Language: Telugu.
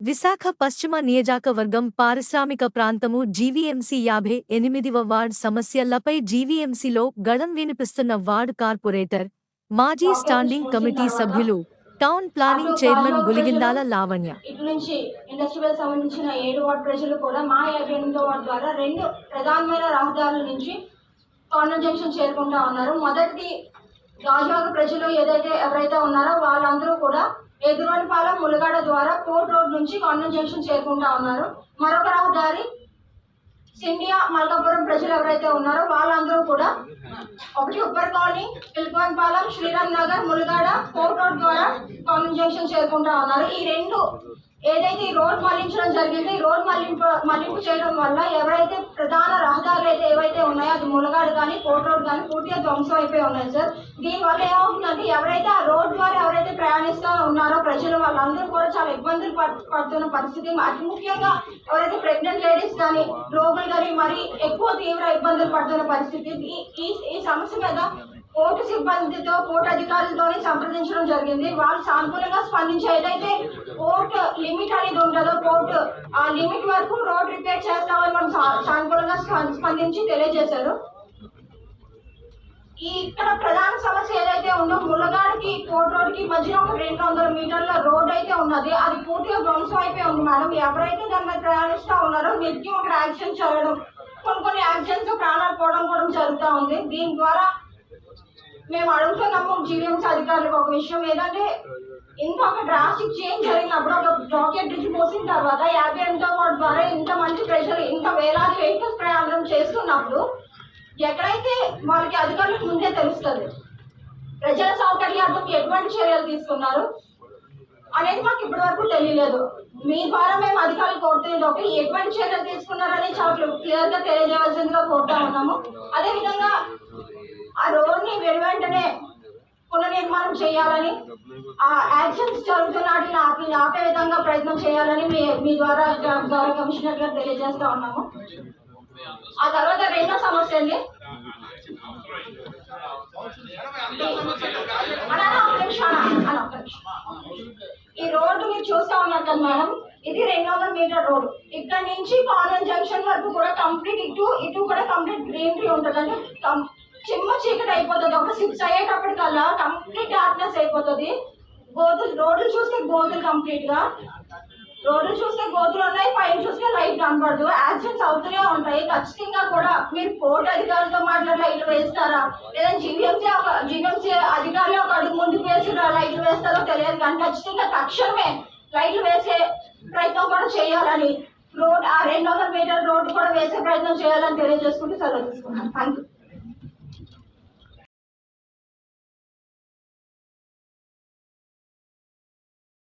విశాఖ పశ్చిమ నియోజకవర్గం పారిశ్రామిక ప్రాంతము జీవీఎంసీ యాభై ఎనిమిదివ వార్డ్ సమస్యలపై జీవీఎంసీలో గళం వినిపిస్తున్న వార్డ్ కార్పొరేటర్ మాజీ స్టాండింగ్ కమిటీ సభ్యులు town planning chairman Guligindala Lavanya. ఇటు నుంచి ఇండస్ట్రియల్ సంబంధించిన ఏడు వార్డు ప్రజలు కూడా మా యాభై ఎనిమిదో వార్డు ద్వారా రెండు ప్రధానమైన రహదారుల నుంచి కార్నర్ జంక్షన్ చేరుకుంటా ఉన్నారు. మొదటి గాజువాక ప్రజలు ఏదైతే ఎవరైతే ఉన్నారో వాళ్ళందరూ కూడా ఎదురువనిపాలెం ములగడ ద్వారా కోర్ట్ రోడ్ నుంచి కార్నర్ జంక్షన్ చేరుకుంటా ఉన్నారు. మరొక రహదారి సిండియా మల్కాపురం ప్రజలు ఎవరైతే ఉన్నారో వాళ్ళందరూ కూడా ఒకటి Uppar colony Pilkavanpalem Sriram Nagar Mulagada court road ద్వారా కాలనీ జంక్షన్ చేరుకుంటా ఉన్నారు. ఈ రెండు ఏదైతే ఈ రోడ్ మళ్ళించడం జరిగిందో ఈ రోడ్ మళ్ళింపు మళ్ళింపు చేయడం వల్ల ఎవరైతే ప్రధాన రహదారులు అయితే ఏవైతే ఉన్నాయో అది ములగాడు కానీ కోర్ట్ రోడ్ కానీ పూర్తిగా ధ్వంసం అయిపోయి ఉన్నాయి సార్. దీనివల్ల ఏమవుతుందంటే ఎవరైతే ఆ ఎవరైతే ప్రయాణిస్తూ ఉన్నారో ప్రజలు వాళ్ళందరూ కూడా చాలా ఇబ్బందులు పడుతున్న పరిస్థితి. అతి ముఖ్యంగా ఎవరైతే ప్రెగ్నెంట్ లేడీస్ కానీ రోగులు కానీ మరి ఎక్కువ తీవ్ర ఇబ్బందులు పడుతున్న పరిస్థితి. ఈ- ఈ సమస్య మీద కోర్టు సిబ్బందితో కోర్టు అధికారులతో సంప్రదించడం జరిగింది. వాళ్ళు సానుకూలంగా స్పందించి ఏదైతే కోర్టు లిమిట్ అనేది ఉంటుందో కోర్టు ఆ లిమిట్ వరకు రోడ్ రిపేర్ చేస్తామని మనం సానుకూలంగా స్పందించి తెలియజేశారు. ఈ ఇక్కడ ప్రధాన సమస్య ఏదైతే ఉందో ములగాడికి కోర్ట్ రోడ్కి మధ్యలో ఒక రెండు వందల మీటర్ల రోడ్ అయితే ఉన్నది. అది పూర్తిగా ధ్వంసం అయిపోయి ఉంది మేడం. ఎవరైతే దాని మీద ప్రయాణిస్తూ ఉన్నారో నిత్యం అక్కడ యాక్షన్ చేయడం కొన్ని కొన్ని యాక్షన్స్ ప్రాణాలు పోవడం కూడా జరుగుతూ ఉంది. దీని ద్వారా మేము అడుగుతున్నాము జీవీఎంసీ అధికారులకు ఒక విషయం ఏంటంటే ఇంత ఒక డ్రాస్టిక్ చేంజ్ జరిగినప్పుడు ఒక జాకెట్ బ్రిడ్జ్ పోసిన తర్వాత యాభై ఎనిమిదో వార్డు ద్వారా ఇంత మంచి ప్రెషర్ ఇంత వేలాది వెహికల్స్ ప్రయాణం చేస్తున్నప్పుడు ఎక్కడైతే వాళ్ళకి అధికారులకు ముందే తెలుస్తుంది ప్రజలు సౌకర్యార్థం ఎటువంటి చర్యలు తీసుకున్నారు అనేది మాకు ఇప్పటి వరకు తెలియలేదు. మీ ద్వారా మేము అధికారులు కోరుతున్నది ఒకటి ఎటువంటి చర్యలు తీసుకున్నారని చాలా క్లియర్గా తెలియజేయాల్సిందిగా కోరుతా ఉన్నాము. అదేవిధంగా ఆ రోడ్ని వెంటనే పునర్నిర్మాణం చేయాలని ఆ యాక్షన్స్ జరుగుతున్న ఆపి ఆపే విధంగా ప్రయత్నం చేయాలని మీ మీ ద్వారా గౌరవ కమిషనర్ గారు తెలియజేస్తా ఉన్నాము. ఆ తర్వాత రెండో సమస్య అండి. చూస్తా మేడం ఇది రెండు వందల మీటర్ రోడ్ ఇక్కడ నుంచి కానన్ జంక్షన్ వరకు కూడా కంప్లీట్ ఇటు ఇటు కూడా కంప్లీట్ గ్రీనరీ ఉంటుంది అంటే కం- చిమ్మ చీకటి అయిపోతుంది. ఒక సిక్స్ అయ్యేటప్పటికల్లా కంప్లీట్ డార్క్నెస్ అయిపోతుంది. గోతులు రోడ్లు చూస్తే గోతులు కంప్లీట్గా. రోడ్లు చూస్తే గోతులు ఉన్నాయి పైన చూస్తే లైట్ కనబడదు యాక్సిడెంట్స్ అవుతూనే ఉంటాయి. ఖచ్చితంగా కూడా మీరు పోర్ట్ అధికారులతో మాట్లాడి లైట్లు వేస్తారా? లేదా జీవీఎంసీ జీవీఎంసీ అధికారులు ఒక అడుగు ముందుకు వేసి లైట్లు వేస్తారో తెలియదు కానీ ఖచ్చితంగా తక్షణమే లైట్లు వేసే ప్రయత్నం కూడా చేయాలని రోడ్ ఆ రెండు వందల మీటర్ రోడ్డు కూడా వేసే ప్రయత్నం చేయాలని తెలియజేసుకుంటూ సెలవు తీసుకున్నాను. Thank you